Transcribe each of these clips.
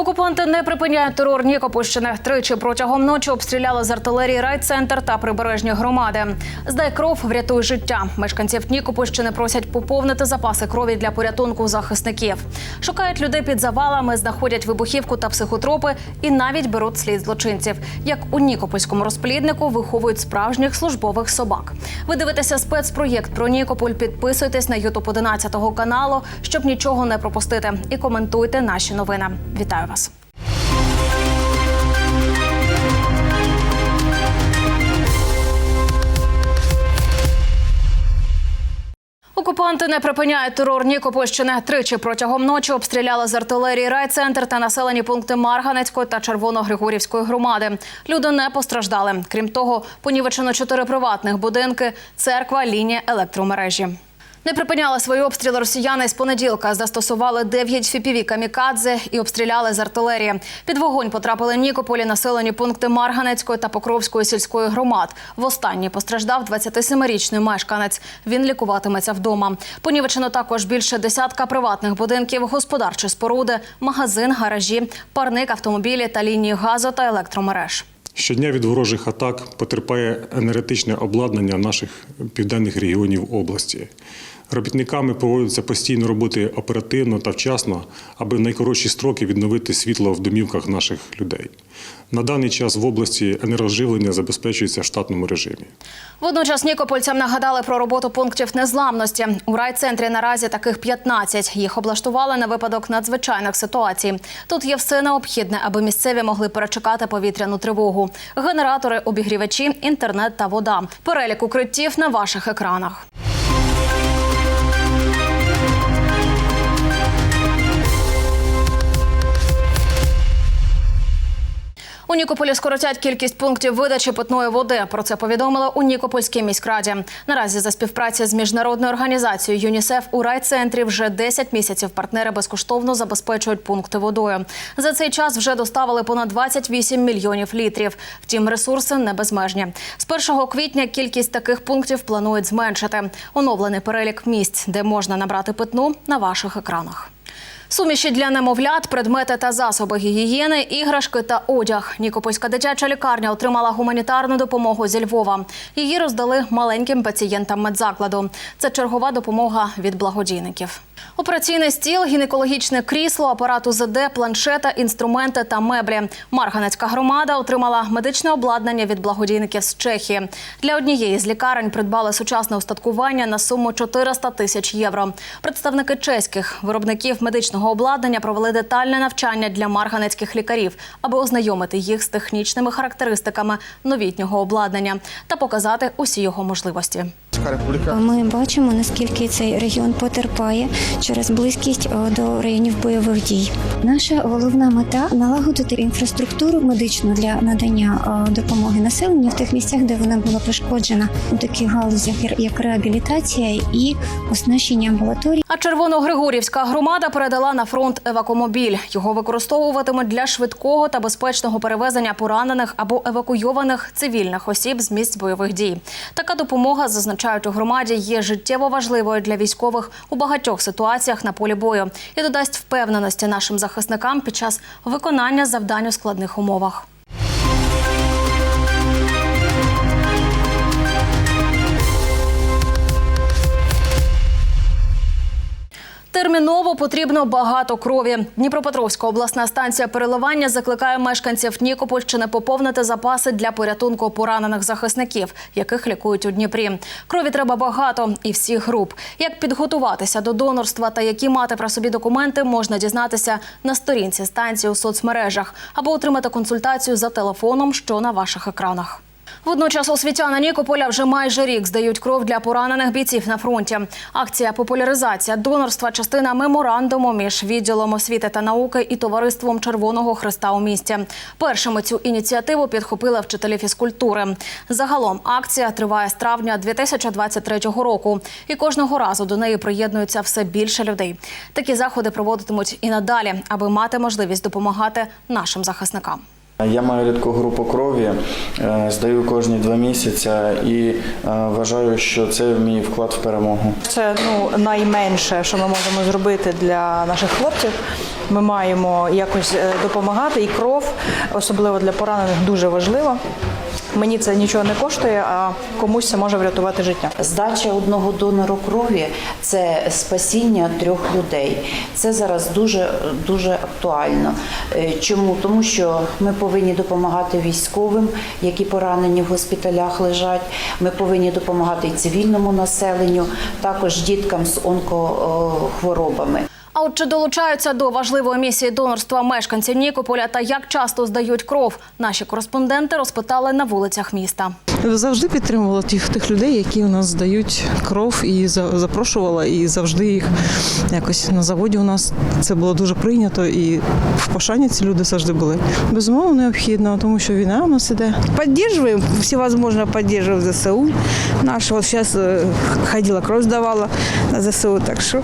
不过。Окупанти не припиняють терор Нікопольщини. Тричі протягом ночі обстріляли з артилерії райцентр та прибережні громади. Здай кров, врятуй життя. Мешканців Нікопольщини просять поповнити запаси крові для порятунку захисників. Шукають людей під завалами, знаходять вибухівку та психотропи і навіть беруть слід злочинців. Як у Нікопольському розпліднику виховують справжніх службових собак. Ви дивитеся спецпроєкт про Нікополь. Підписуйтесь на Ютуб 11 каналу, щоб нічого не пропустити. І коментуйте наші новини. Вітаю вас. Окупанти не припиняють терор Нікопольщини. Тричі протягом ночі обстріляли з артилерії райцентр та населені пункти Марганецької та Червоно-Григорівської громади. Люди не постраждали. Крім того, понівечено чотири приватних будинки, церква, лінія електромережі. Не припиняли свої обстріли росіяни з понеділка. Застосували 9 фіпіві камікадзе і обстріляли з артилерії. Під вогонь потрапили Нікополі, населені пункти Марганецької та Покровської сільської громад. В останній постраждав 27-річний мешканець. Він лікуватиметься вдома. Понівечено також більше десятка приватних будинків, господарчі споруди, магазин, гаражі, парник, автомобілі та лінії газу та електромереж. Щодня від ворожих атак потерпає енергетичне обладнання наших південних регіонів області. Робітниками проводяться постійно роботи оперативно та вчасно, аби в найкоротші строки відновити світло в домівках наших людей. На даний час в області енергоживлення забезпечується в штатному режимі. Водночас нікопольцям нагадали про роботу пунктів незламності. У райцентрі наразі таких 15. Їх облаштували на випадок надзвичайних ситуацій. Тут є все необхідне, аби місцеві могли перечекати повітряну тривогу. Генератори, обігрівачі, інтернет та вода. Перелік укриттів на ваших екранах. У Нікополі скоротять кількість пунктів видачі питної води. Про це повідомили у Нікопольській міськраді. Наразі за співпраці з міжнародною організацією ЮНІСЕФ у райцентрі вже 10 місяців партнери безкоштовно забезпечують пункти водою. За цей час вже доставили понад 28 мільйонів літрів. Втім, ресурси не безмежні. З 1 квітня кількість таких пунктів планують зменшити. Оновлений перелік місць, де можна набрати питну, на ваших екранах. Суміші для немовлят, предмети та засоби гігієни, іграшки та одяг. Нікопольська дитяча лікарня отримала гуманітарну допомогу зі Львова. Її роздали маленьким пацієнтам медзакладу. Це чергова допомога від благодійників. Операційний стіл, гінекологічне крісло, апарат УЗД, планшета, інструменти та меблі. Марганецька громада отримала медичне обладнання від благодійників з Чехії. Для однієї з лікарень придбали сучасне устаткування на суму 400 тисяч євро. Представники чеських виробників медичного обладнання провели детальне навчання для марганецьких лікарів, аби ознайомити їх з технічними характеристиками новітнього обладнання та показати усі його можливості. Ми бачимо, наскільки цей регіон потерпає через близькість е, до районів бойових дій. Наша головна мета налагодити інфраструктуру медичну для надання е, допомоги населенню в тих місцях, де вона була пошкоджена у таких галузях, як- реабілітація і оснащення амбулаторій. А Червоногригорівська громада передала на фронт евакомобіль. Його використовуватимуть для швидкого та безпечного перевезення поранених або евакуйованих цивільних осіб з місць бойових дій. Така допомога зазначають у громаді є життєво важливою для військових у багатьох ситуаціях на полі бою і додасть впевненості нашим захисникам під час виконання завдань у складних умовах. Терміново потрібно багато крові. Дніпропетровська обласна станція переливання закликає мешканців Нікопольщини поповнити запаси для порятунку поранених захисників, яких лікують у Дніпрі. Крові треба багато і всіх груп. Як підготуватися до донорства та які мати про собі документи, можна дізнатися на сторінці станції у соцмережах або отримати консультацію за телефоном, що на ваших екранах. Водночас освітяни Нікополя вже майже рік здають кров для поранених бійців на фронті. Акція популяризація донорства частина меморандуму між відділом освіти та науки і товариством Червоного Христа у місті. Першими цю ініціативу підхопили вчителі фізкультури. Загалом акція триває з травня 2023 року, і кожного разу до неї приєднується все більше людей. Такі заходи проводитимуть і надалі, аби мати можливість допомагати нашим захисникам. Я маю рідку групу крові, е, здаю кожні два місяці і е, вважаю, що це мій вклад в перемогу. Це ну найменше, що ми можемо зробити для наших хлопців. ми маємо якось е, допомагати. І кров, особливо для поранених, дуже важлива. Мені це нічого не коштує, а комусь це може врятувати життя. Здача одного донору крові це спасіння трьох людей. Це зараз дуже дуже актуально. Е, Чому? Тому що ми повинні допомагати військовим, які поранені в госпіталях лежать. Ми повинні допомагати і цивільному населенню, також діткам з онкохворобами. А от чи долучаються до важливої місії донорства мешканці Нікополя та як часто здають кров, наші кореспонденти розпитали на вулицях міста. Завжди підтримувала тих тих людей, які у нас здають кров, і запрошувала, і завжди їх якось на заводі у нас це було дуже прийнято, і в пошані ці люди завжди були. Безумовно, необхідно, тому що війна у нас іде. Поддерживаем, всевозможно поддерживаем ЗСУ. Наш вот сейчас ходила, кровь сдавала на ЗСУ, так что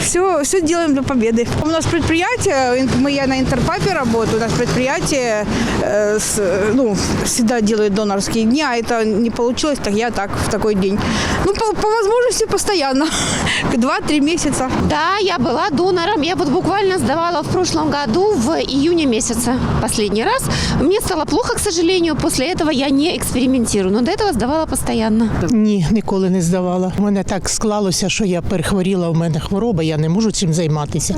все, все делаем для победы. У нас предприятие, мы, я на Интерпапе работаю, у нас предприятие э, с, э, ну, всегда делает донорские дни, а это не получилось, так я так, в такой день. Ну, по, по возможности постоянно, два-три месяца. Да, я была донором. Я вот буквально сдавала в прошлом году в июне месяце последний раз. Мне стало плохо, к сожалению. После этого я не экспериментирую, но до этого сдавала постоянно. Ні, ніколи не здавала. У мене так склалося, що я перехворіла, у мене хвороба, я не можу цим займатися.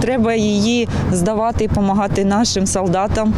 Треба її здавати і допомагати нашим солдатам,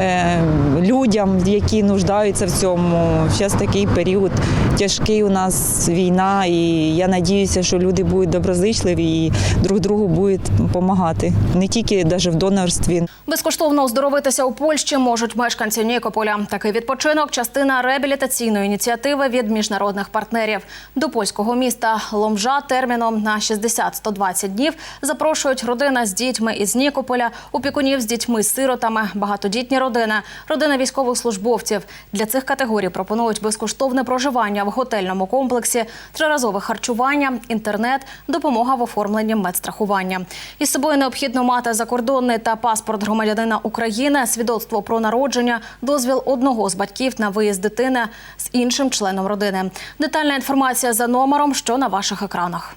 е, людям, які нуждаються в цьому. Зараз такий період тяжкий у нас війна, і я надіюся, що люди будуть доброзичливі і друг другу будуть допомагати. Не тільки навіть в донорстві. Безкоштовно оздоровитися у Польщі можуть мешканці Нікополя. Такий відпочинок частина реабілітаційної ініціативи від міжнародних партнерів. До польського міста Ломжа терміном на 60-120 днів запрошують родина з дітьми із Нікополя, опікунів з дітьми-сиротами, багатодітні родини, родини військовослужбовців. Для цих категорій пропонують безкоштовне проживання в готельному комплексі, триразове харчування, інтернет, допомога в оформленні медстрахування. Із собою необхідно мати закордонний та паспорт громадянина України, свідоцтво про народження, дозвіл одного з батьків на виїзд дитини з іншим членом родини. Детальна інформація за номером, що на ваших екранах.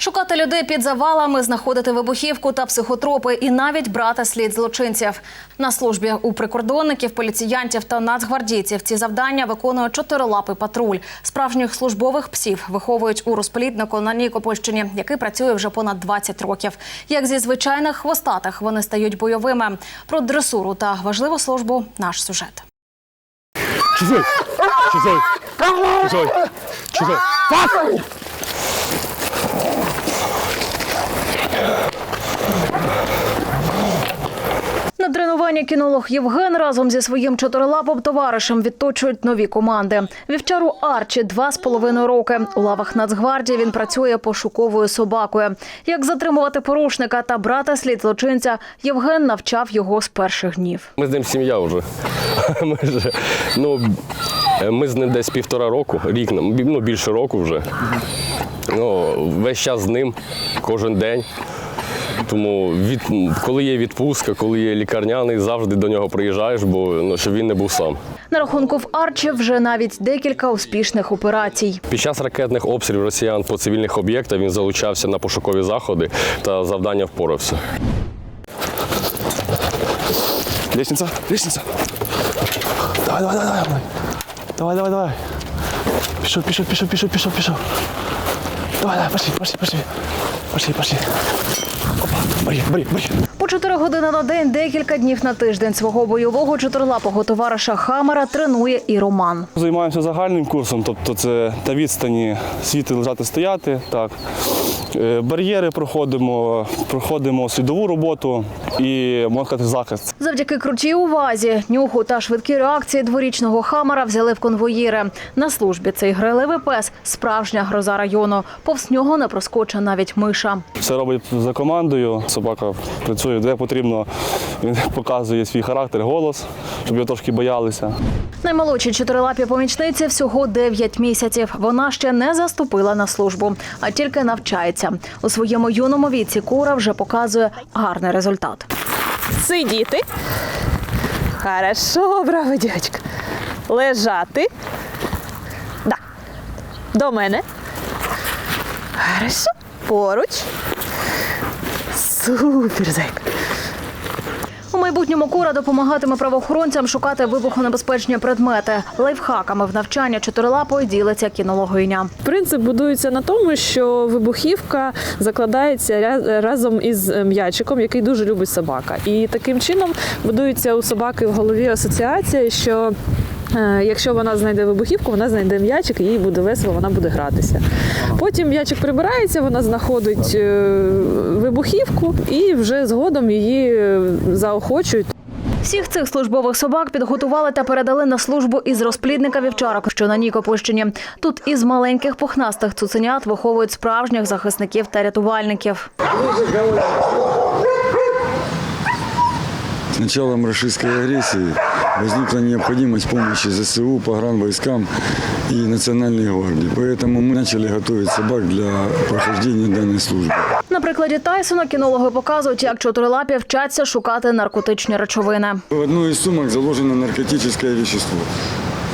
Шукати людей під завалами, знаходити вибухівку та психотропи і навіть брати слід злочинців. На службі у прикордонників, поліціянтів та нацгвардійців ці завдання виконує чотирилапий патруль. Справжніх службових псів виховують у розпліднику на Нікопольщині, який працює вже понад 20 років. Як зі звичайних хвостатих вони стають бойовими. Про дресуру та важливу службу наш сюжет. Чужой! Чужой! Чужой! Чужой! Пас! На тренуванні кінолог Євген разом зі своїм чотирилапим товаришем відточують нові команди. Вівчару Арчі два з половиною роки. У лавах Нацгвардії він працює пошуковою собакою. Як затримувати порушника та брати слід злочинця, Євген навчав його з перших днів. Ми з ним сім'я вже. Ми, вже, ну, ми з ним десь півтора року, рік, ну більше року вже. Ну, весь час з ним, кожен день. Тому від, коли є відпустка, коли є лікарняний, завжди до нього приїжджаєш, бо ну, щоб він не був сам. На рахунку в Арчі вже навіть декілька успішних операцій. Під час ракетних обстрілів росіян по цивільних об'єктах він залучався на пошукові заходи та завдання впорався. Лестница, лестница. Давай, давай, давай, давай. Давай, давай, давай. Пішов, пішов, пішов, пішов, пішов, пішов. Давай, давай, пошли, пошли, пошли. Пошли, пошли. Опа, бери, бери, бери. По чотири години на день, декілька днів на тиждень свого бойового чотирилапого товариша Хамера тренує і Роман. Займаємося загальним курсом, тобто це на відстані світи лежати стояти. Так. Е, Бар'єри проходимо, проходимо слідову роботу і можна сказати, захист. Завдяки крутій увазі, нюху та швидкій реакції дворічного Хамера взяли в конвоїри. На службі цей грайливий пес – справжня гроза району. Повз нього не проскоче навіть миша. Все робить за командою. Собака працює де потрібно. Він показує свій характер, голос, щоб його трошки боялися. Наймолодшій чотирилапій помічниці всього 9 місяців. Вона ще не заступила на службу, а тільки навчається. У своєму юному віці Кура вже показує гарний результат. Сидіти. Хорошо, браво, дядька. Лежати. До мене. Хорошо. Поруч. Супер, зайка. Майбутньому кура допомагатиме правоохоронцям шукати вибухонебезпечні предмети. Лайфхаками в навчання чотирилапої ділиться кінологиня. Принцип будується на тому, що вибухівка закладається разом із м'ячиком, який дуже любить собака. І таким чином будується у собаки в голові асоціація, що е, Якщо вона знайде вибухівку, вона знайде м'ячик, і їй буде весело, вона буде гратися. Потім м'ячик прибирається, вона знаходить е, вибухівку і вже згодом її е, заохочують. Всіх цих службових собак підготували та передали на службу із розплідника вівчарок, що на Нікопольщині. Тут із маленьких пухнастих цуценят виховують справжніх захисників та рятувальників. С началом российской агрессии возникла необходимость помощи ЗСУ, погранвойскам и Национальной гвардии. Поэтому мы начали готовить собак для прохождения данной службы. На прикладі Тайсона кінологи показують, як чотирилапі вчаться шукати наркотичні речовини. В одной из сумок заложено наркотическое вещество.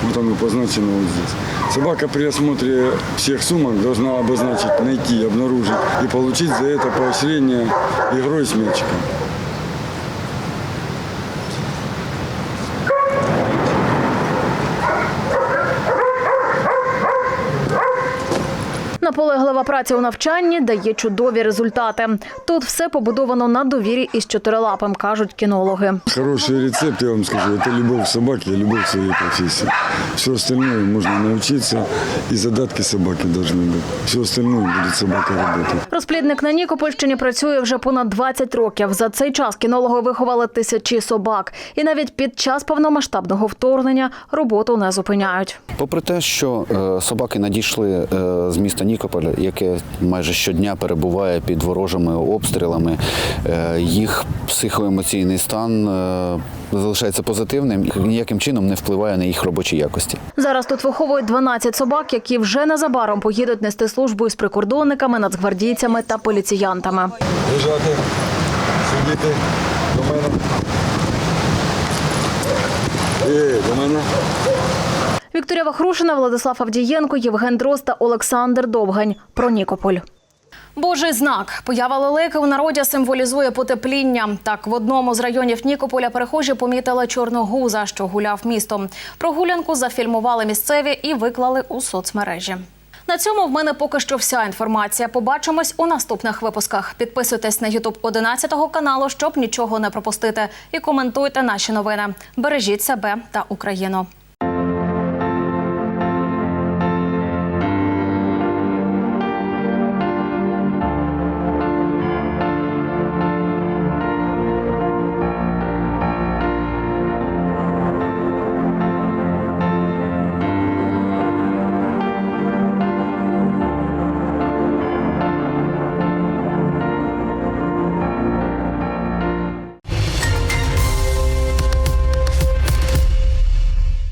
Вот оно позначено вот здесь. Собака при осмотре всех сумок должна обозначить, найти, обнаружить и получить за это поощрение игрой с мячиком. Наполеглива праця у навчанні дає чудові результати. Тут все побудовано на довірі із чотирилапим, кажуть кінологи. Хороший рецепт, я вам скажу, это любовь к собаке и любовь к своей профессии. Все остальное можно научиться, и задатки собаки должны быть. Все остальное будет собака работать. Розплідник на Нікопольщині працює вже понад 20 років. За цей час кінологи виховали тисячі собак. І навіть під час повномасштабного вторгнення роботу не зупиняють. Попри те, що е, собаки надійшли е, з міста Нікополь, яке майже щодня перебуває під ворожими обстрілами, е, їх психоемоційний стан е, залишається позитивним і ніяким чином не впливає на їх робочі якості. Зараз тут виховують 12 собак, які вже незабаром поїдуть нести службу із прикордонниками, нацгвардійцями та поліціянтами. Лежати, сидіти до мене. Ей, до мене. Вікторія Вахрушина, Владислав Авдієнко, Євген Дрозд Олександр Довгань. Про Нікополь. Божий знак. Поява лелеки у народі символізує потепління. Так, в одному з районів Нікополя перехожі помітили чорного гуза, що гуляв містом. Прогулянку зафільмували місцеві і виклали у соцмережі. На цьому в мене поки що вся інформація. Побачимось у наступних випусках. Підписуйтесь на Ютуб 11 каналу, щоб нічого не пропустити. І коментуйте наші новини. Бережіть себе та Україну.